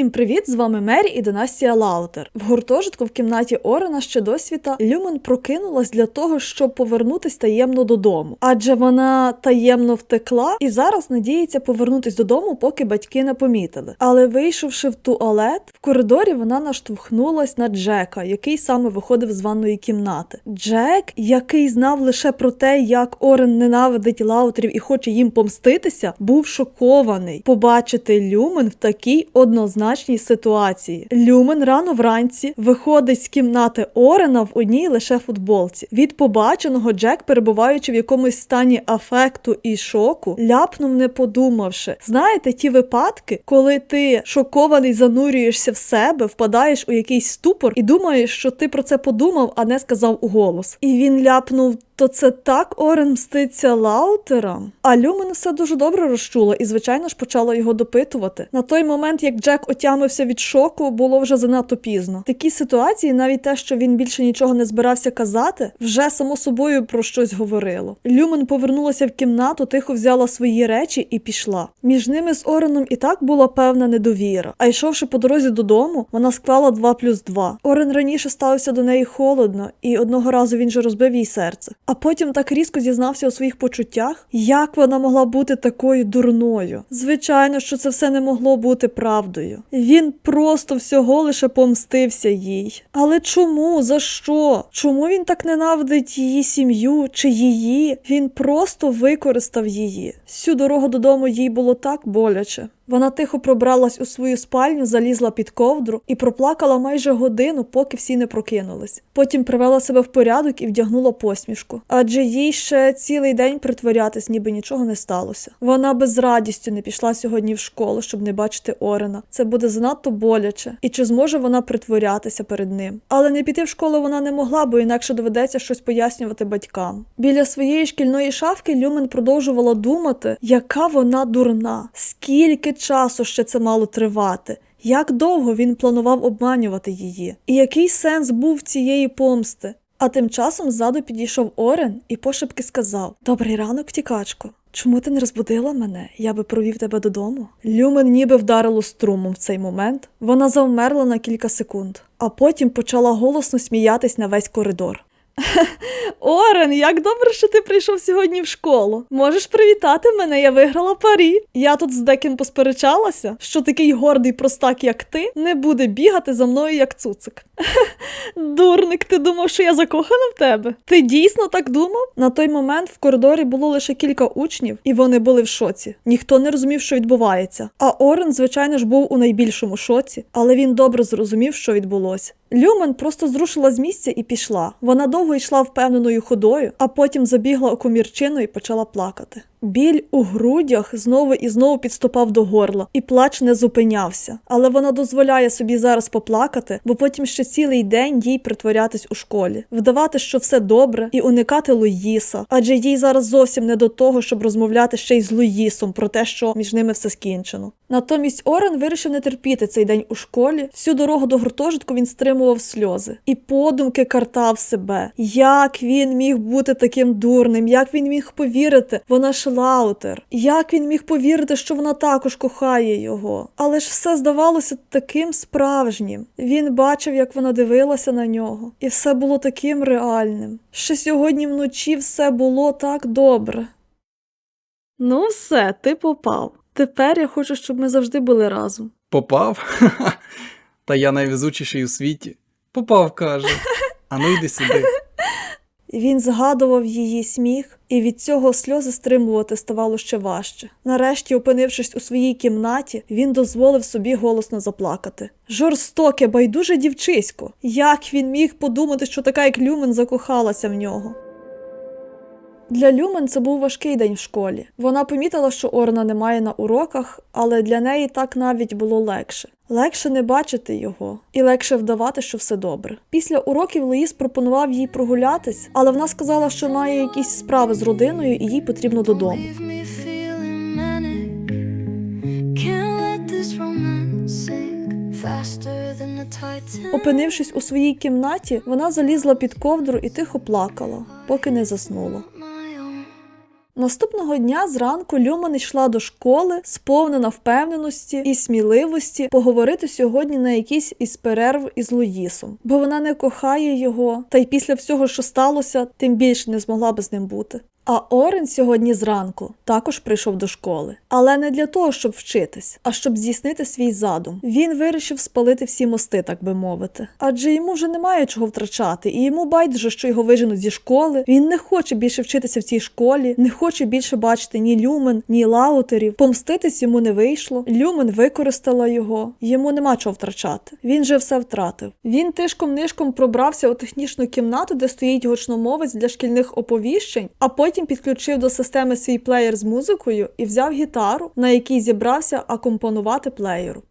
Всім привіт! З вами Мері і Династія Лаутер. В гуртожитку в кімнаті Орена ще досвіта Люмен прокинулась для того, щоб повернутись таємно додому, адже вона таємно втекла і зараз надіється повернутись додому, поки батьки не помітили. Але вийшовши в туалет, в коридорі вона наштовхнулась на Джека, який саме виходив з ванної кімнати. Джек, який знав лише про те, як Орен ненавидить лаутерів і хоче їм помститися, був шокований побачити Люмен в такій однозначній ситуації. Люмен рано вранці виходить з кімнати Орена в одній лише футболці. Від побаченого Джек, перебуваючи в якомусь стані афекту і шоку, ляпнув, не подумавши. Знаєте, ті випадки, коли ти шокований, занурюєшся в себе, впадаєш у якийсь ступор і думаєш, що ти про це подумав, а не сказав уголос. І він ляпнув. То це так Орен мститься Лаутерам? А Люмен все дуже добре розчула і, звичайно ж, почала його допитувати. На той момент, як Джек отямився від шоку, було вже занадто пізно. В такій ситуації навіть те, що він більше нічого не збирався казати, вже само собою про щось говорило. Люмен повернулася в кімнату, тихо взяла свої речі і пішла. Між ними з Ореном і так була певна недовіра. А йшовши по дорозі додому, вона склала 2 плюс 2. Орен раніше ставився до неї холодно, і одного разу він же розбив їй серце. А потім так різко зізнався у своїх почуттях, як вона могла бути такою дурною. Звичайно, що це все не могло бути правдою. Він просто всього лише помстився їй. Але чому? За що? Чому він так ненавидить її сім'ю чи її? Він просто використав її. Всю дорогу додому їй було так боляче. Вона тихо пробралась у свою спальню, залізла під ковдру і проплакала майже годину, поки всі не прокинулись. Потім привела себе в порядок і вдягнула посмішку, адже їй ще цілий день притворятись, ніби нічого не сталося. Вона без радістю не пішла сьогодні в школу, щоб не бачити Орена. Це буде занадто боляче. І чи зможе вона притворятися перед ним? Але не піти в школу вона не могла, бо інакше доведеться щось пояснювати батькам. Біля своєї шкільної шафки Люмен продовжувала думати, яка вона дурна, скільки часу ще це мало тривати. Як довго він планував обманювати її? І який сенс був цієї помсти? А тим часом ззаду підійшов Орен і пошепки сказав: Добрий ранок, втікачко. Чому ти не розбудила мене? Я би провів тебе додому. Люмен ніби вдарило струмом в цей момент. Вона завмерла на кілька секунд, а потім почала голосно сміятись на весь коридор. Орен, як добре, що ти прийшов сьогодні в школу. Можеш привітати мене, я виграла парі. Я тут з деким посперечалася, що такий гордий простак, як ти, не буде бігати за мною, як цуцик. Дурник, ти думав, що я закохана в тебе? Ти дійсно так думав? На той момент в коридорі було лише кілька учнів, і вони були в шоці. Ніхто не розумів, що відбувається. А Орен, звичайно ж, був у найбільшому шоці, але він добре зрозумів, що відбулося. Люмен просто зрушила з місця і пішла. Вона довго йшла впевненою ходою, а потім забігла у комірчину і почала плакати. Біль у грудях знову і знову підступав до горла, і плач не зупинявся. Але вона дозволяє собі зараз поплакати, бо потім ще цілий день їй притворятись у школі, вдавати, що все добре, і уникати Луїса, адже їй зараз зовсім не до того, щоб розмовляти ще й з Луїсом про те, що між ними все скінчено. Натомість Орен вирішив не терпіти цей день у школі. Всю дорогу до гуртожитку він стримував сльози і подумки картав себе. Як він міг бути таким дурним, як він міг повірити? Вона ж Лаутер. Як він міг повірити, що вона також кохає його? Але ж все здавалося таким справжнім. Він бачив, як вона дивилася на нього, і все було таким реальним. Ще сьогодні вночі все було так добре. Ну, все, ти попав. Тепер я хочу, щоб ми завжди були разом. Попав? Та я найвезучіший у світі. Попав, каже. А ну йди сюди. Він згадував її сміх, і від цього сльози стримувати ставало ще важче. Нарешті, опинившись у своїй кімнаті, він дозволив собі голосно заплакати. Жорстоке, байдуже дівчисько. Як він міг подумати, що така як Люмен закохалася в нього? Для Люмен це був важкий день в школі. Вона помітила, що Орна немає на уроках, але для неї так навіть було легше. Легше не бачити його і легше вдавати, що все добре. Після уроків Луїс пропонував їй прогулятись, але вона сказала, що має якісь справи з родиною і їй потрібно додому. Опинившись у своїй кімнаті, вона залізла під ковдру і тихо плакала, поки не заснула. Наступного дня зранку Люман йшла до школи, сповнена впевненості і сміливості поговорити сьогодні на якийсь із перерв із Луїсом, бо вона не кохає його, та й після всього, що сталося, тим більше не змогла би з ним бути. А Орен сьогодні зранку також прийшов до школи, але не для того, щоб вчитись, а щоб здійснити свій задум. Він вирішив спалити всі мости, так би мовити. Адже йому вже немає чого втрачати, і йому байдуже, що його виженуть зі школи. Він не хоче більше вчитися в цій школі, не хоче більше бачити ні Люмен, ні лаутерів. Помститись йому не вийшло. Люмен використала його. Йому нема чого втрачати. Він же все втратив. Він тишком нишком пробрався у технічну кімнату, де стоїть гучномовець для шкільних оповіщень, а потім підключив до системи свій плеєр з музикою і взяв гітару, на якій зібрався акомпонувати плеєру.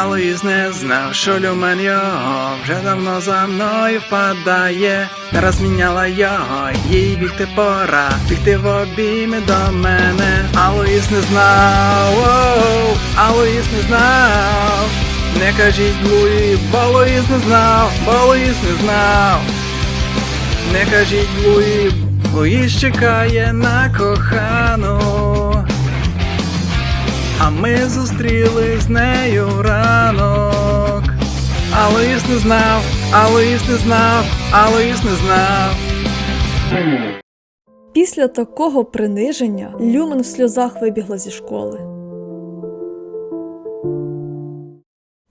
Алоїз не знав, що люмен його вже давно за мною впадає. Не розміняла його, їй бігти пора, бігти в обійми до мене. Алоїз не знав, оу, Алоїз не знав. Не кажіть Луї, бо Алоїз не знав, бо Алоїз не знав. Не кажіть Луї, Луїс чекає на кохану. Ми зустріли з нею ранок. А Луїс не знав, а Луїс не знав, а Луїс не знав. Після такого приниження Люмен в сльозах вибігла зі школи.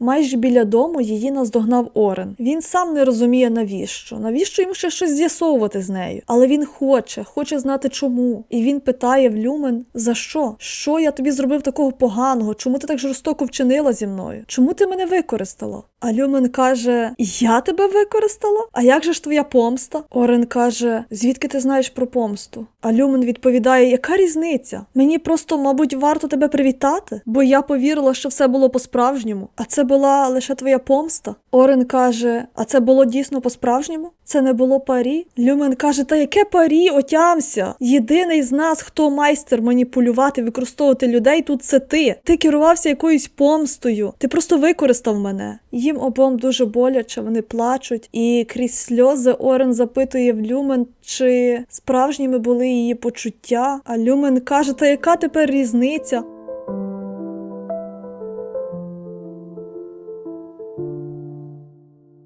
Майже біля дому її наздогнав Орен. Він сам не розуміє навіщо. Навіщо йому ще щось з'ясовувати з нею? Але він хоче, хоче знати чому. І він питає в Люмен: за що? Що я тобі зробив такого поганого? Чому ти так жорстоко вчинила зі мною? Чому ти мене використала? А Люмен каже: Я тебе використала? А як же ж твоя помста? Орен каже: Звідки ти знаєш про помсту? А Люмен відповідає: Яка різниця? Мені просто, мабуть, варто тебе привітати, бо я повірила, що все було по-справжньому. А це була лише твоя помста. Орен каже: А це було дійсно по-справжньому? Це не було парі? Люмен каже: Та яке парі? Отямся! Єдиний з нас, хто майстер маніпулювати, використовувати людей, тут це ти. Ти керувався якоюсь помстою. Ти просто використав мене. Їм обом дуже боляче, вони плачуть, і крізь сльози Орен запитує в Люмен, чи справжніми були її почуття. А Люмен каже: Та яка тепер різниця?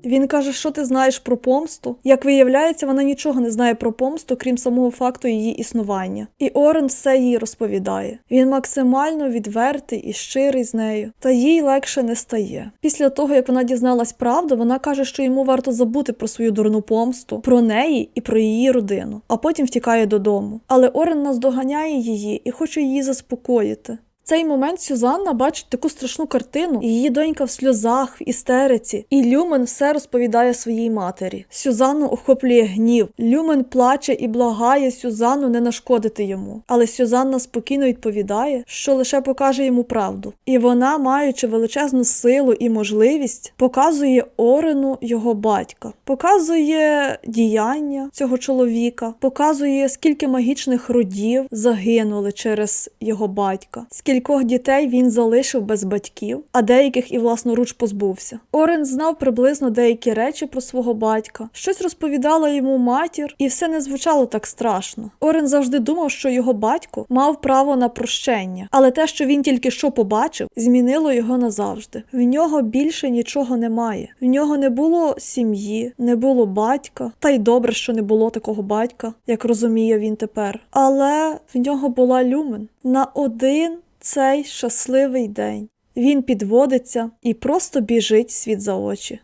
Він каже, що ти знаєш про помсту. Як виявляється, вона нічого не знає про помсту, крім самого факту її існування. І Орен все їй розповідає. Він максимально відвертий і щирий з нею, та їй легше не стає. Після того, як вона дізналась правду, вона каже, що йому варто забути про свою дурну помсту, про неї і про її родину, а потім втікає додому. Але Орен наздоганяє її і хоче її заспокоїти. Цей момент Сюзанна бачить таку страшну картину. Її донька в сльозах, в істериці, і Люмен все розповідає своїй матері. Сюзанну охоплює гнів. Люмен плаче і благає Сюзанну не нашкодити йому. Але Сюзанна спокійно відповідає, що лише покаже йому правду. І вона, маючи величезну силу і можливість, показує Орену його батька, показує діяння цього чоловіка, показує, скільки магічних родів загинули через його батька. Скількох дітей він залишив без батьків, а деяких і власноруч позбувся. Орен знав приблизно деякі речі про свого батька, щось розповідала йому матір, і все не звучало так страшно. Орен завжди думав, що його батько мав право на прощення, але те, що він тільки що побачив, змінило його назавжди. В нього більше нічого немає. В нього не було сім'ї, не було батька, та й добре, що не було такого батька, як розуміє він тепер. Але в нього була люмен на один цей щасливий день. Він підводиться і просто біжить світ за очі.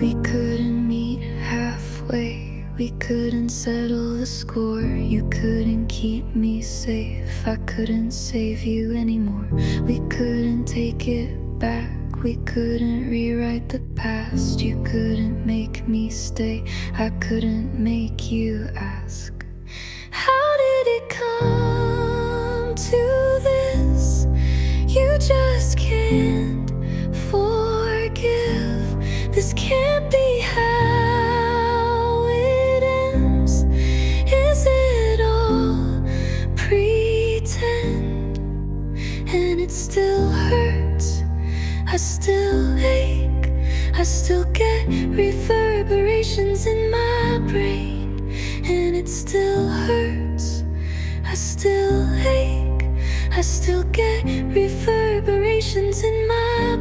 We couldn't meet halfway. We couldn't settle the score. You couldn't keep me safe. I couldn't save you anymore. We couldn't take it back. We couldn't rewrite the past. You couldn't make me stay. I couldn't make you ask. How did it come to I still ache. I still get reverberations in my brain, and it still hurts. I still ache. I still get reverberations in my